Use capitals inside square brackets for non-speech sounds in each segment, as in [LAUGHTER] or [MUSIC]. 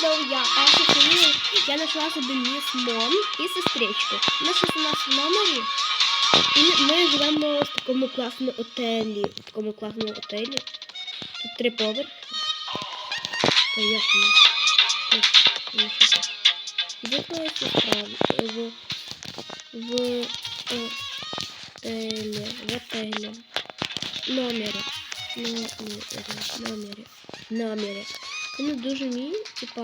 відео я А перше відео я знайшла собі міс Мон і сестричку. Вона щось у нас в номері. І ми- ми живемо в такому класному отелі. В такому класному отелі. Тут три поверхи. Поїхали. Де твоя сестра? В, в отелі. В отелі. Номері. Номері. Номері. Номері. Вони дуже мій, типа,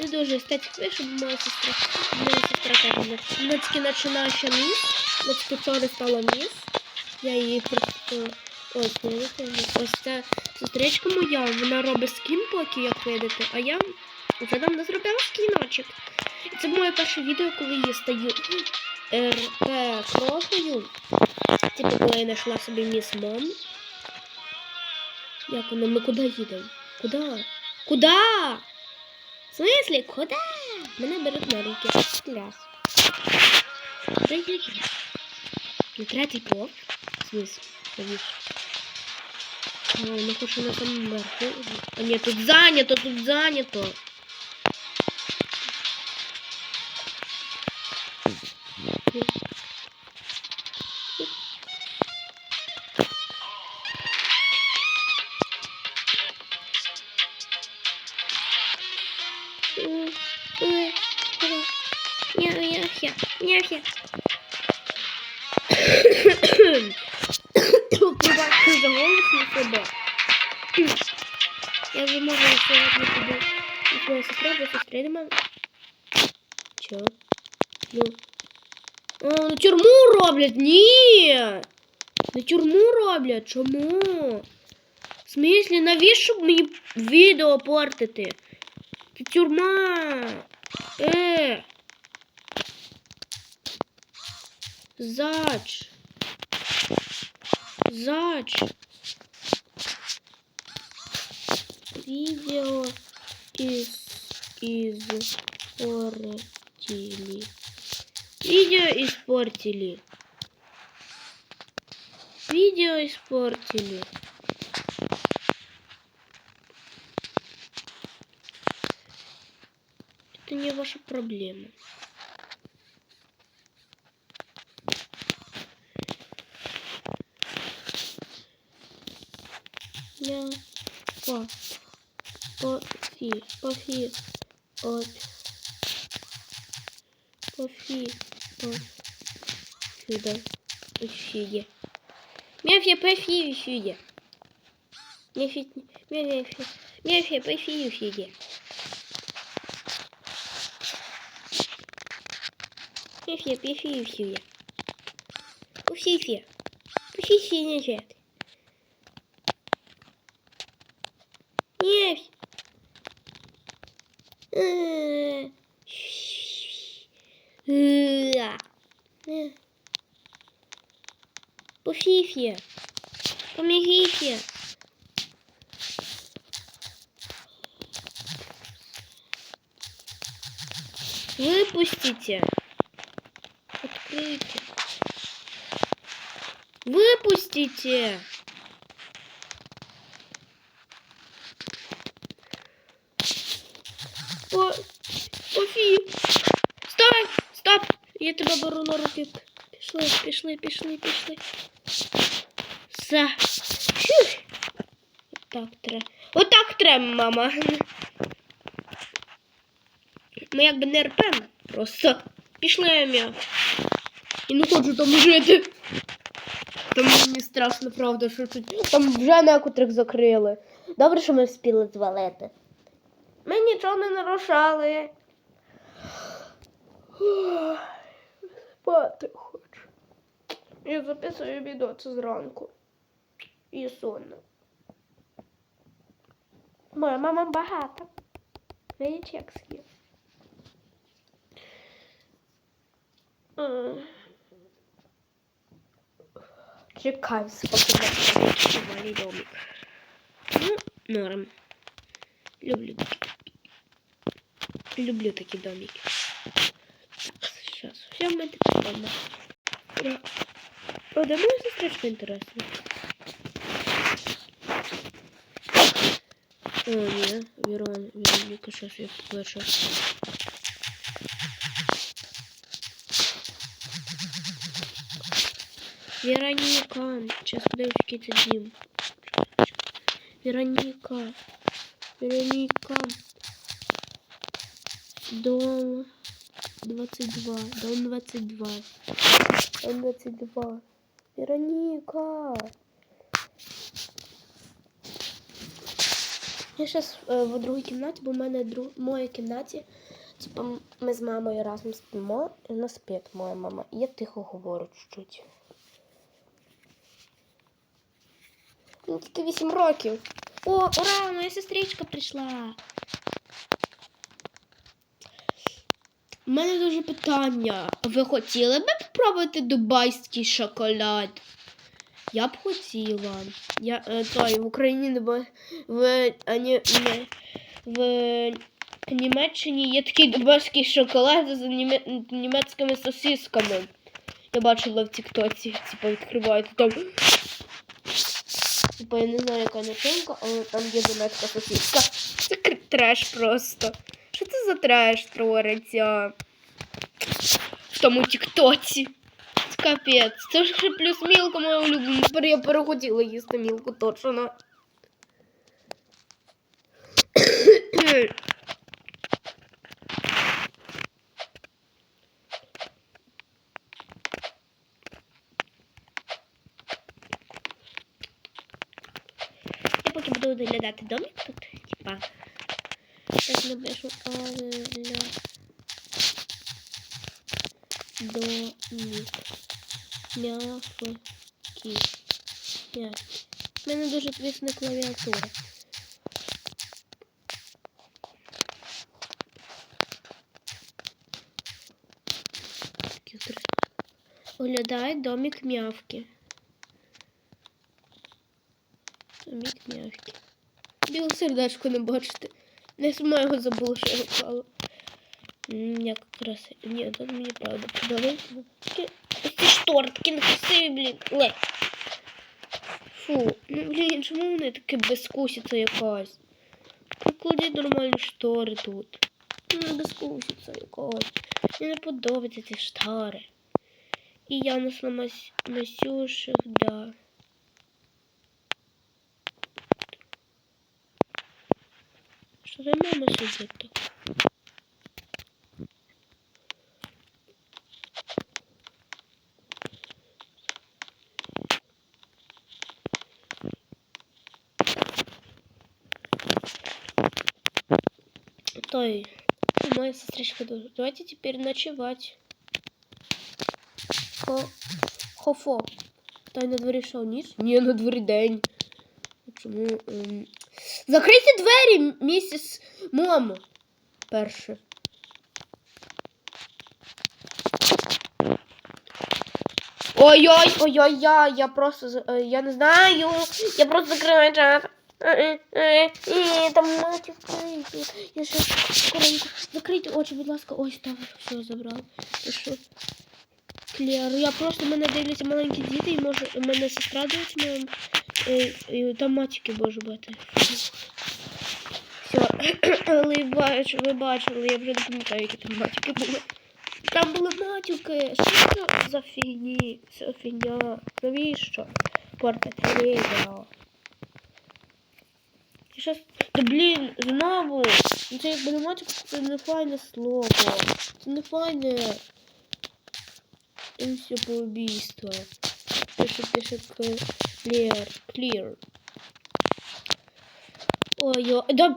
не дуже естетикні, щоб моя сестра, моя сестра теж. Вона тільки починаюча міс, вона тільки вчора стала міс. Я її просто, ось, видите, ось ця сестричка моя, вона робить скін поки, як видите, а я вже давно зробила скіночок. І це моє перше відео, коли я стаю РП крохою. Типу, коли я знайшла собі міс Мон. Як воно, ми куди їдемо? Куди? Куда? В смысле, куда? Мене беруть на руки. Ляс. Куди їдемо? На третій поверх? В смысле? А, ну хочу на самом верху. А нет, тут занято, тут зайнято. Я вже можу сьогодні туди і твоя сестра, бо сестри нема. Ну. А, ну тюрму роблять, ні. На тюрму роблять, чому? В смислі, навіщо мені відео портити? Це тюрма. Е. Зач. Зач. Видео из испортили. Видео испортили. Видео испортили. Это не ваша проблема. По фи по фи от. По фи по сюда сюда Мяфия по фи сюда Мяфия мяфия мяфия по фи сюда Мяфия по фи сюда По фи По фифе. По мифифе. Выпустите. Откройте. Выпустите. О, Офі. Стой! Стоп! Я тебе беру на руки. Пішли, пішли, пішли, пішли. Все. Отак треба. Отак треба, мама. Ми якби не рпем. Просто пішли я. І не хочу там жити. Там мені страшно, правда, що тут. Там вже некоторих закрили. Добре, що ми встигли звалити. Ми нічого не нарушали. Спати. Я записую відео це зранку. І сонно. Моя мама багата. Неї чек з'їв. М. Чекай, поки не домик. Ну, норм. Люблю такі. Люблю такі домики. Так, сейчас. Все, ми тепер дома. О, О, да мені сестричка інтересно. О, ні, Вірон, Вероніка щось я пишу. Вероніка, сейчас подивлюсь, який це дім. Вероніка. Вероніка. Дом 22. Дом 22. Дом 22. Вероніка. Я зараз е, в другій кімнаті, бо в мене друг... в моїй кімнаті. Типа ми з мамою разом спимо, і вона спить, моя мама. І я тихо говорю чуть-чуть. Мені тільки 8 років. О, ура, моя сестричка прийшла. У мене дуже питання. Ви хотіли б попробувати дубайський шоколад? Я б хотіла. Я е, той, в Україні не бо- в, ані, не, в Німеччині є такий дубайський шоколад з німе, німецькими сосисками. Я бачила в Тіктоці, типу, відкривають там. Типа я не знаю, яка начинка, але там є німецька сосиска. Це треш просто. Що це за треш твориться? В тому тіктоці. Це Капець. Це ж плюс мілка моя улюблена. Тепер я перехотіла їсти мілку точно. Я поки буду доглядати домик тут, типа. Так напишу Аля домик. М'яфки. М'яфки. У мене дуже звісна клавіатура. Оглядай домик м'явки. Домик м'явки. Біле сердечко не бачите. Не сама його забула, що я вклала. М, Як красиво. Ні, тут мені правда подобається. Такі- Ось ці некрасиві, блін. Ле. Фу, ну блін, чому вони таке безкусиця якась? Покладіть нормальні штори тут. Ну, безкусиця якась. Мені не подобаються ці штори. І я нас намас... Насюших, да. Що за мама сидить тут? Той, моя сестричка тоже. Давайте теперь ночевать. Хо... Хофо. Та й на дворі що, ніч? Ні, на дворі день. Чому? Закрийте двері, місіс Момо. Перше. Ой-ой, ой-ой, я, я просто, е, я не знаю, я просто закриваю чат. Е, е, Там мальчик, я ще скоренько. Закрийте очі, будь ласка. Ось так, все, забрав. Що? Клер, я просто мене дивляться маленькі діти, і може у мене сестра дивиться, мам. Е, і там матіки боже бати. Все, [CLEARS THROAT] але бач- ви бачили, я вже не пам'ятаю, які там матіки були. Там були матюки. Що це за фігні? Це фігня. Навіщо? Портати відео. Щас... Та блін, знову. Ну, Це якби не матюка, це не файне слово. Це не файне. І все по убійство. Пише, пише clear, clear. Ой, ой, да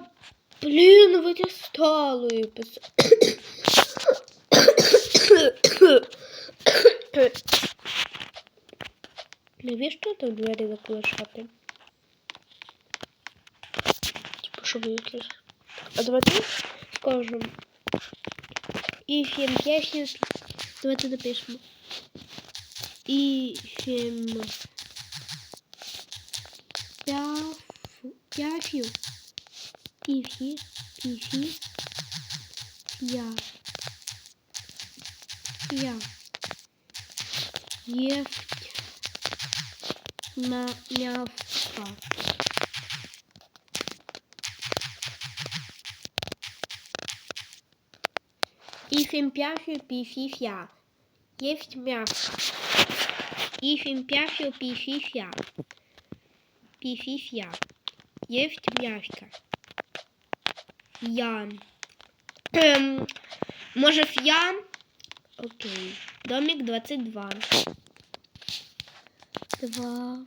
блін, ви стали писати. Навіщо там двері залишати? Типу, щоб якісь. А давайте скажемо. Іфім п'ясні. Давайте i him ja ja fiu pifi pifi ja. Ja. Jeft na miasta i him piafi pifi ja jeft miasta пяфю піфіфя. Піфіфя. Єсть м'ясо. Я. Ем, може фя? Окей. Домик 22. Два.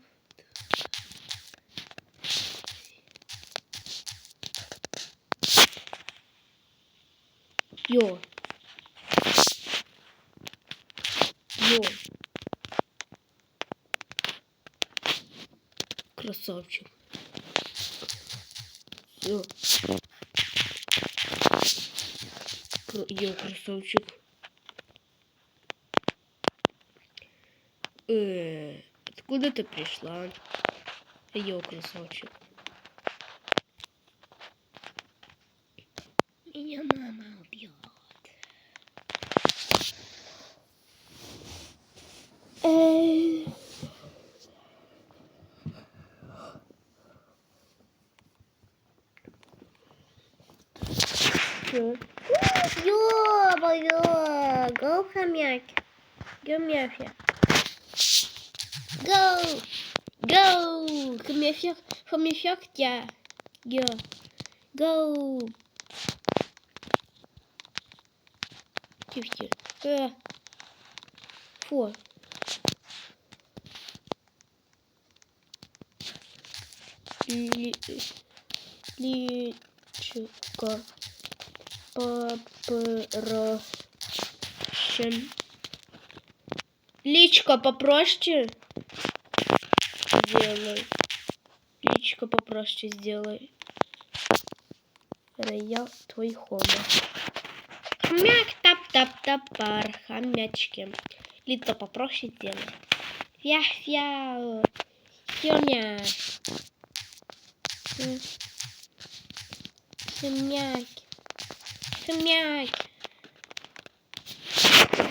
Йо. Йо. Красавчик. Все. Я красавчик. Э, откуда ты пришла? Я красавчик. Ё-моё! Go, хомяк. Go, мяфия. Go! Go! Хомяфяк, хомяфяк тя. Go. Go! Тихо. Э. Фу. Ли... Попроще. Личко попроще. Сделай. Личко попроще сделай. Я твой хома. Хомяк тап-тап-тапар. Хомячки. Лицо попроще сделай. Фя-фя. Хомяк. М. Хомяк.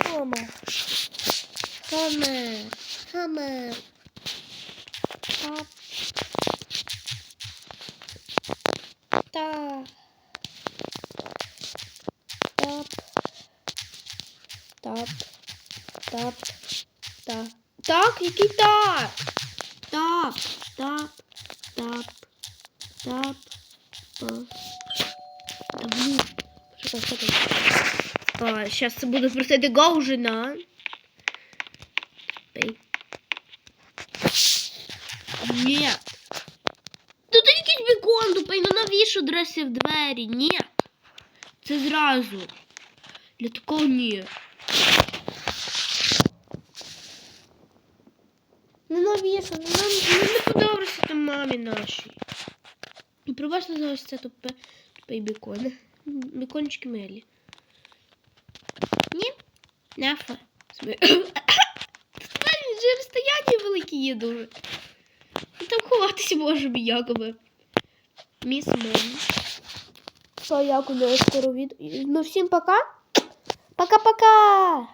Хомяк. Хома. Хома. Хома. Тап. Та. Тап. Тап. Тап. Та. Так, який так? Тап. Тап. Тап. Тап. Та. Та блін. Що там, що там? А, сейчас буду просити Гоужина. Пей. Ні. Тут якийсь бекон тупий, ну навіщо дреси в двері? Ні. Це зразу. Для такого ні. Ну навіщо? Ну нам ну, не подобається там мамі нашій. І пробачте за ось це тупе, тупий бекон. Бекончики милі. Ні? Нафа. Сме- Він [COUGHS] же розстояння великі є дуже. І там ховатися може б якоби. Міс Мем. Що, як у неї скоро від... Ну всім пока. Пока-пока.